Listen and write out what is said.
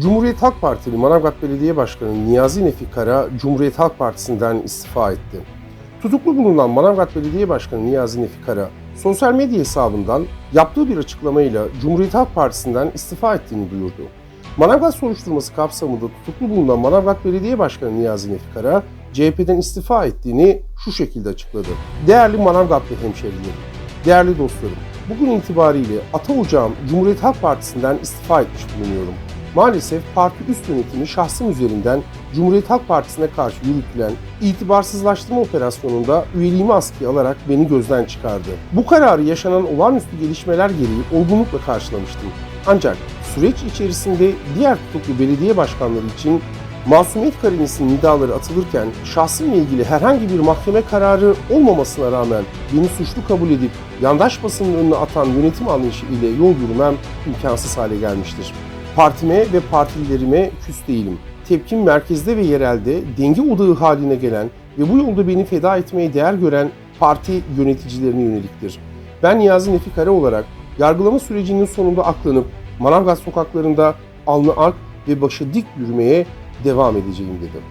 Cumhuriyet Halk Partili Manavgat Belediye Başkanı Niyazi Nefi Kara, Cumhuriyet Halk Partisi'nden istifa etti. Tutuklu bulunan Manavgat Belediye Başkanı Niyazi Nefi Kara, sosyal medya hesabından yaptığı bir açıklamayla Cumhuriyet Halk Partisi'nden istifa ettiğini duyurdu. Manavgat soruşturması kapsamında tutuklu bulunan Manavgat Belediye Başkanı Niyazi Nefi Kara, CHP'den istifa ettiğini şu şekilde açıkladı. Değerli Manavgatlı hemşerilerim, değerli dostlarım, bugün itibariyle Ata Ocağım Cumhuriyet Halk Partisi'nden istifa etmiş bulunuyorum. Maalesef parti üst yönetimi şahsım üzerinden Cumhuriyet Halk Partisi'ne karşı yürütülen itibarsızlaştırma operasyonunda üyeliğimi askıya alarak beni gözden çıkardı. Bu kararı yaşanan olağanüstü gelişmeler gereği olgunlukla karşılamıştım. Ancak süreç içerisinde diğer tutuklu belediye başkanları için masumiyet karinesinin nidaları atılırken şahsımla ilgili herhangi bir mahkeme kararı olmamasına rağmen beni suçlu kabul edip yandaş basının önüne atan yönetim anlayışı ile yol yürümem imkansız hale gelmiştir. Partime ve partililerime küs değilim. Tepkim merkezde ve yerelde denge odağı haline gelen ve bu yolda beni feda etmeye değer gören parti yöneticilerine yöneliktir. Ben Niyazi Nefi Kara olarak yargılama sürecinin sonunda aklanıp Manavgat sokaklarında alnı ak ve başı dik yürümeye devam edeceğim dedi.